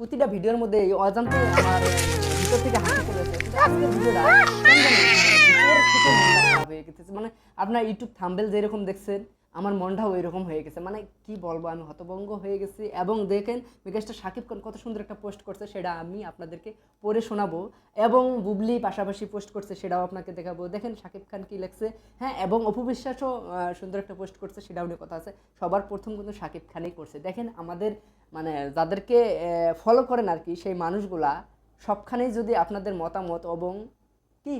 প্রতিটা ভিডিওর মধ্যে এই অজান্তে আমার ভিতর থেকে হাসি চলে আসে। আজকের ভিডিওটা মানে আপনার ইউটিউব থাম্বেল যেরকম দেখছেন আমার মনটাও এরকম হয়ে গেছে। মানে কি বলব, আমি হতভঙ্গ হয়ে গেছি এবং দেখেন মেগাস্টার সাকিব খান কত সুন্দর একটা পোস্ট করছে, সেটা আমি আপনাদেরকে পড়ে শোনাবো এবং বুবলি পাশাপাশি পোস্ট করছে, সেটাও আপনাকে দেখাবো। দেখেন সাকিব খান কি লেখছে হ্যাঁ এবং অপু বিশ্বাসও সুন্দর একটা পোস্ট করছে, সেটাও নিয়ে কথা আছে। সবার প্রথম কিন্তু সাকিব খানই করছে। দেখেন আমাদের মানে যাদেরকে ফলো করেন আর কি, সেই মানুষগুলা সবখানেই যদি আপনাদের মতামত এবং কি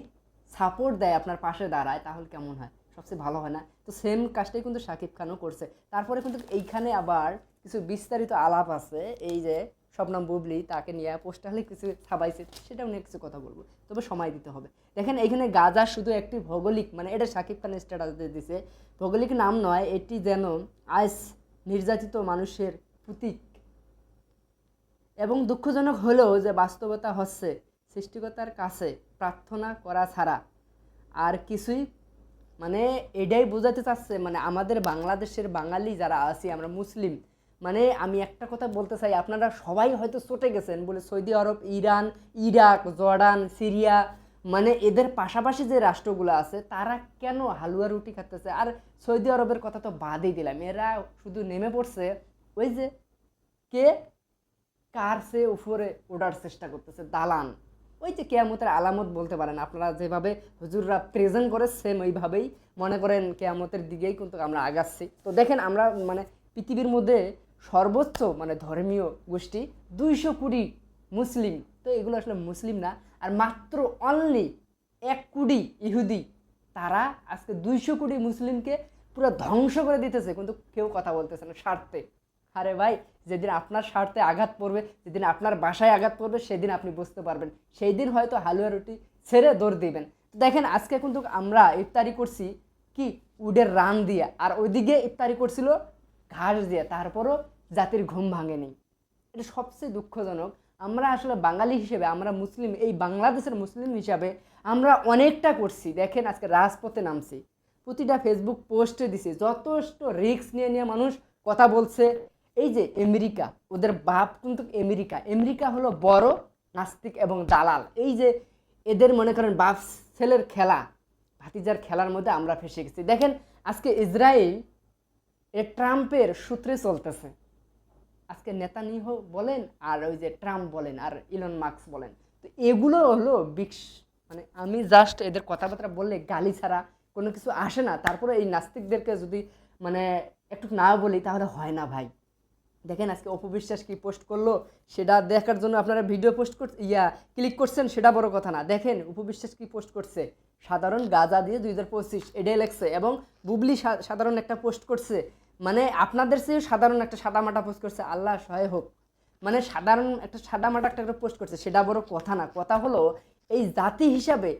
সাপোর্ট দেয় আপনার পাশে দাঁড়ায়, তাহলে কেমন হয়? সবচেয়ে ভালো হয় না। তো সেম কাজটাই কিন্তু শাকিব খানও করছে। তারপরে কিন্তু এইখানে আবার কিছু বিস্তারিত আলাপ আছে। এই যে স্বপ্নম বুবলি তাকে নিয়ে পোস্টালে কিছু ছাপাইছে, সেটাও নিয়ে কিছু কথা বলব। তবে সময় দিতে হবে। দেখেন এখানে গাজা শুধু একটি ভৌগোলিক মানে এটা শাকিব খানের স্ট্যাটাস দিছে। ভৌগোলিক নাম নয়, এটি যেন আজ নির্যাতিত মানুষের প্রতীক। এবং দুঃখজনক হলেও যে বাস্তবতা হচ্ছে সৃষ্টিকতার কাছে প্রার্থনা করা ছাড়া আর কিছুই মানে এটাই বোঝাতে চাচ্ছে মানে আমাদের বাংলাদেশের বাঙালি যারা আছি, আমরা মুসলিম মানে আমি একটা কথা বলতে চাই, আপনারা সবাই হয়তো চটে গেছেন বলে Saudi Arab, Iran, Iraq, Jordan, Syria মানে এদের পাশাপাশি যে রাষ্ট্রগুলো আছে, তারা কেন হালুয়া রুটি খাচ্ছে আর সৌদি আরবের কথা তো বাদই দিলাম, এরা শুধু নেমে পড়ছে, ওই যে কে? কার সে উপরে ওঠার চেষ্টা করতেছে, দালান। ওই যে কেয়ামতের আলামত বলতে পারেন, আপনারা যেভাবে হুজুররা প্রেজেন্ট করে সেম ওইভাবেই মনে করেন কেয়ামতের দিকেই কিন্তু আমরা আগাচ্ছি। তো দেখেন আমরা মানে পৃথিবীর মধ্যে সর্বোচ্চ মানে ধর্মীয় গোষ্ঠী দুইশো কোটি মুসলিম। তো এগুলো আসলে মুসলিম না, আর মাত্র অনলি এক কোটি ইহুদি, তারা আজকে দুইশো কোটি মুসলিমকে পুরো ধ্বংস করে দিতেছে, কিন্তু কেউ কথা বলতেছে না, স্বার্থে। আরে ভাই, যেদিন আপনার স্বার্থে আঘাত পড়বে, যেদিন আপনার বাসায় আঘাত পড়বে, সেদিন আপনি বুঝতে পারবেন। সেই দিন হয়তো হালুয়া রুটি ছেড়ে দৌড় দিবেন। তো দেখেন, আজকে কিন্তু আমরা ইফতারি করছি কি? উডের রান দিয়ে। আর ওইদিকে ইফতারি করছিল ঘাস দিয়ে। তারপরও জাতির ঘুম ভাঙেনি। এটা সবচেয়ে দুঃখজনক। আমরা আসলে বাঙালি হিসেবে, আমরা মুসলিম, এই বাংলাদেশের মুসলিম হিসাবে আমরা অনেকটা করছি। দেখেন, আজকে রাজপথে নামছি। প্রতিটা ফেসবুক পোস্টে দিছে, যথেষ্ট রিস্ক নিয়ে নিয়ে মানুষ কথা বলছে। এই যে আমেরিকা, ওদের বাপ কিন্তু আমেরিকা। আমেরিকা হলো বড়, নাস্তিক এবং দালাল। এই যে এদের মনে করেন বাপ ছেলের খেলা, ভাতিজার খেলার মধ্যে আমরা ফেসে গেছি। দেখেন, আজকে ইসরায়েল এ ট্রাম্পের সূত্রে চলতেছে। আজকে নেতানিহ বলেন আর ওই যে ট্রাম্প বলেন আর ইলন মার্কস বলেন। তো এগুলো হলো বিক্স মানে আমি জাস্ট এদের কথাবার্তা বললে গালি ছাড়া কোনো কিছু আসে না। তারপরে এই নাস্তিকদেরকে যদি মানে একটু না বলি তাহলে হয় না ভাই। দেখেন আজকে অপবিশ্বাস কি পোস্ট করল? সেটা দেখার জন্য আপনারা ভিডিও পোস্ট কর ইয়া ক্লিক করছেন, সেটা বড় কথা না। দেখেন উপবিশ্বাস কি পোস্ট করছে? সাধারণ গাজা দিয়ে দুই হাজার পঁচিশ, এটাই লেখছে। এবং বুবলি সাধারণ একটা পোস্ট করছে। মানে আপনাদের চেয়েও সাধারণ একটা সাদামাটা পোস্ট করছে। আল্লাহ সহায় হোক। মানে সাধারণ একটা সাদামাটা একটা পোস্ট করছে। সেটা বড় কথা না। কথা হলো, এই জাতি হিসাবে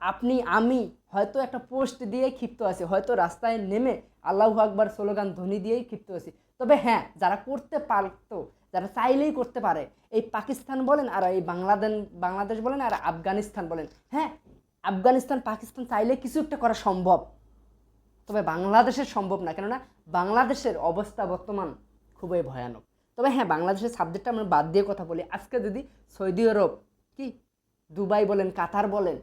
আপনি, আমি হয়তো একটা পোস্ট দিয়ে ক্ষিপ্ত আছি। হয়তো রাস্তায় নেমে আল্লাহু আকবার স্লোগান ধ্বনি দিয়েই ক্ষিপ্ত আছি। তবে হ্যাঁ যারা করতে পারতো, যারা চাইলেই করতে পারে, এই পাকিস্তান বলেন আর এই বাংলাদেশ বাংলাদেশ বলেন আর আফগানিস্তান বলেন হ্যাঁ আফগানিস্তান, পাকিস্তান চাইলে কিছু একটা করা সম্ভব। তবে বাংলাদেশের সম্ভব না, কেননা বাংলাদেশের অবস্থা বর্তমান খুবই ভয়ানক। তবে হ্যাঁ বাংলাদেশের সাবজেক্টটা আমরা বাদ দিয়ে কথা বলি। আজকে যদি সৌদি আরব, কি, দুবাই বলেন, কাতার বলেন,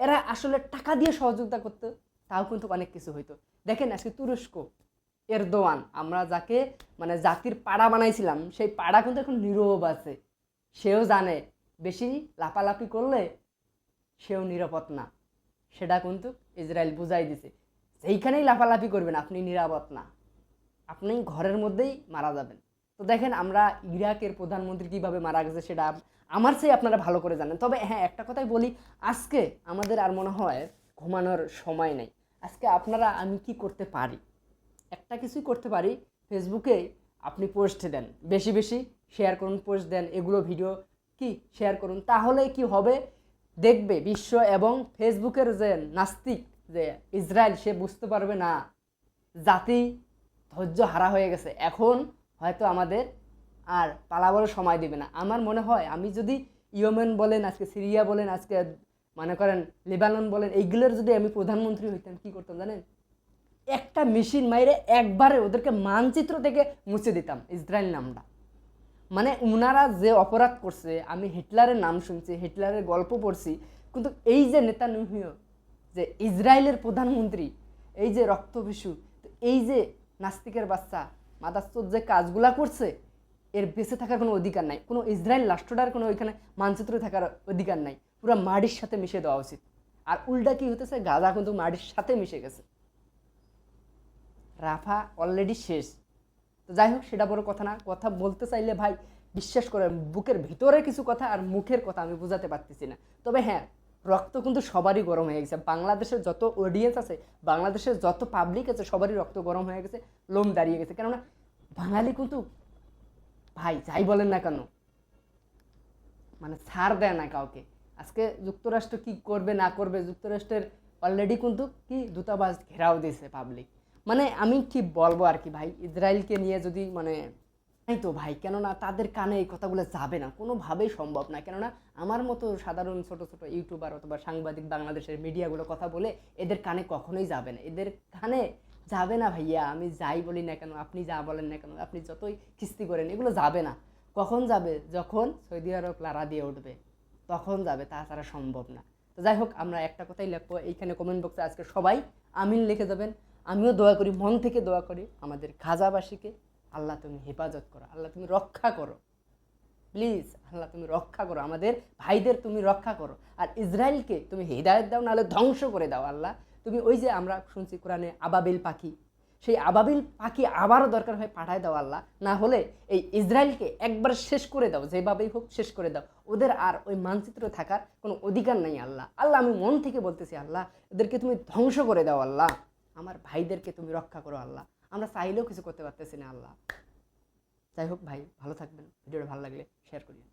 এরা আসলে টাকা দিয়ে সহযোগিতা করতো, তাও কিন্তু অনেক কিছু হইতো। দেখেন আজকে তুরস্ক এরদোয়ান। আমরা যাকে মানে জাতির পাড়া বানাইছিলাম, সেই পাড়া কিন্তু এখন নীরব আছে। সেও জানে, বেশি লাপালাপি করলে সেও নিরাপদ না। সেটা কিন্তু ইসরায়েল বুঝাই দিছে। সেইখানেই লাফালাফি করবেন, আপনি নিরাপদ না। আপনি ঘরের মধ্যেই মারা যাবেন। তো দেখেন, আমরা ইরাকের প্রধানমন্ত্রী কীভাবে মারা গেছে, সেটা আমার চেয়ে আপনারা ভালো করে জানেন। তবে হ্যাঁ একটা কথাই বলি, আজকে আমাদের আর মনে হয় ঘুমানোর সময় নেই। আজকে আপনারা, আমি কি করতে পারি? একটা কিছুই করতে পারি ফেসবুকে আপনি পোস্ট দেন। বেশি বেশি শেয়ার করুন পোস্ট দেন, এগুলো ভিডিও কি শেয়ার করুন। তাহলে কি হবে? দেখবে বিশ্ব এবং ফেসবুকের যে নাস্তিক, যে ইসরায়েল, সে বুঝতে পারবে না, জাতি ধৈর্য হারা হয়ে গেছে। এখন হয়তো আমাদের আর পালাবার সময় দিবে না। আমার মনে হয়, আমি যদি ইয়েমেন বলেন, আজকে সিরিয়া বলেন, আজকে মনে করেন, লেবানন বলেন, এইগুলোর যদি আমি প্রধানমন্ত্রী হইতাম, কি করতাম জানেন? একটা মেশিন মাইরে একবারে ওদেরকে মানচিত্র থেকে মুছে দিতাম, ইসরায়েল নামটা। মানে উনারা যে অপরাধ করছে, আমি হিটলারের নাম শুনছি, হিটলারের গল্প পড়ছি, কিন্তু এই যে নেতা যে ইসরায়েলের প্রধানমন্ত্রী, এই যে রক্তভিষু তো এই যে নাস্তিকের বাচ্চা মাদাস্তর যে কাজগুলা করছে, এর বেঁচে থাকার কোনো অধিকার নাই। কোনো ইসরায়েল রাষ্ট্রটার কোনো ওইখানে মানচিত্রে থাকার অধিকার নাই। পুরো মাটির সাথে মিশে দেওয়া উচিত। আর উল্টা কি হতেছে গাজা কিন্তু মাটির সাথে মিশে গেছে। রাফা অলরেডি শেষ। তো যাই হোক সেটা বড় কথা না। কথা বলতে চাইলে ভাই, বিশ্বাস করে বুকের ভিতরে কিছু কথা আর মুখের কথা আমি বোঝাতে পারতেছি না। তবে হ্যাঁ রক্ত কিন্তু সবারই গরম হয়ে গেছে। বাংলাদেশের যত অডিয়েন্স আছে, বাংলাদেশের যত পাবলিক আছে, সবারই রক্ত গরম হয়ে গেছে, লোম দাঁড়িয়ে গেছে। কেননা, বাঙালি কিন্তু, ভাই, যাই বলেন না কেন মানে ছাড় দেয় না কাউকে। আজকে যুক্তরাষ্ট্র কি করবে, না করবে, যুক্তরাষ্ট্রের অলরেডি কিন্তু কি দূতাবাস ঘেরাও দিয়েছে পাবলিক মানে আমি কি বলব আর কি ভাই? ইসরায়েলকে নিয়ে যদি মানে তাই তো ভাই, কেননা তাদের কানে এই কথাগুলো যাবে না, কোনোভাবেই সম্ভব না। কেননা আমার মতো সাধারণ ছোট ছোট ইউটিউবার অথবা সাংবাদিক বাংলাদেশের মিডিয়াগুলো কথা বলে এদের কানে কখনোই যাবে না। এদের কানে যাবে না ভাইয়া, আমি যাই বলি না কেন, আপনি যা বলেন না কেন, আপনি যতই কিস্তি করেন, এগুলো যাবে না। কখন যাবে? যখন সৌদি আরব লারা দিয়ে উঠবে, তখন যাবে, তাছাড়া সম্ভব না। তো যাই হোক, আমরা একটা কথাই লিখব, এইখানে কমেন্ট বক্সে আজকে সবাই আমিন লিখে যাবেন। আমিও দোয়া করি, মন থেকে দোয়া করি আমাদের খাজাবাসীকে। আল্লাহ তুমি হেফাজত করো, আল্লাহ তুমি রক্ষা করো। প্লিজ আল্লাহ তুমি রক্ষা করো, আমাদের ভাইদের তুমি রক্ষা করো। আর ইসরায়েলকে তুমি হৃদায়ত দাও, নাহলে ধ্বংস করে দাও আল্লাহ। তুমি ওই যে আমরা শুনছি কোরআনে আবাবিল পাখি, সেই আবাবিল পাখি আবারও দরকার হয় পাঠায় দাও আল্লাহ। না হলে এই ইসরায়েলকে একবার শেষ করে দাও, যেভাবেই হোক শেষ করে দাও। ওদের আর ওই মানচিত্র থাকার কোনো অধিকার নেই আল্লাহ। আল্লাহ, আমি মন থেকে বলতেছি আল্লাহ, এদেরকে তুমি ধ্বংস করে দাও আল্লাহ। আমার ভাইদেরকে তুমি রক্ষা করো আল্লাহ। আমরা চাইলেও কিছু করতে পারতেছি না আল্লাহ। যাই হোক ভাই, ভালো থাকবেন। ভিডিওটা ভালো লাগলে শেয়ার করিও।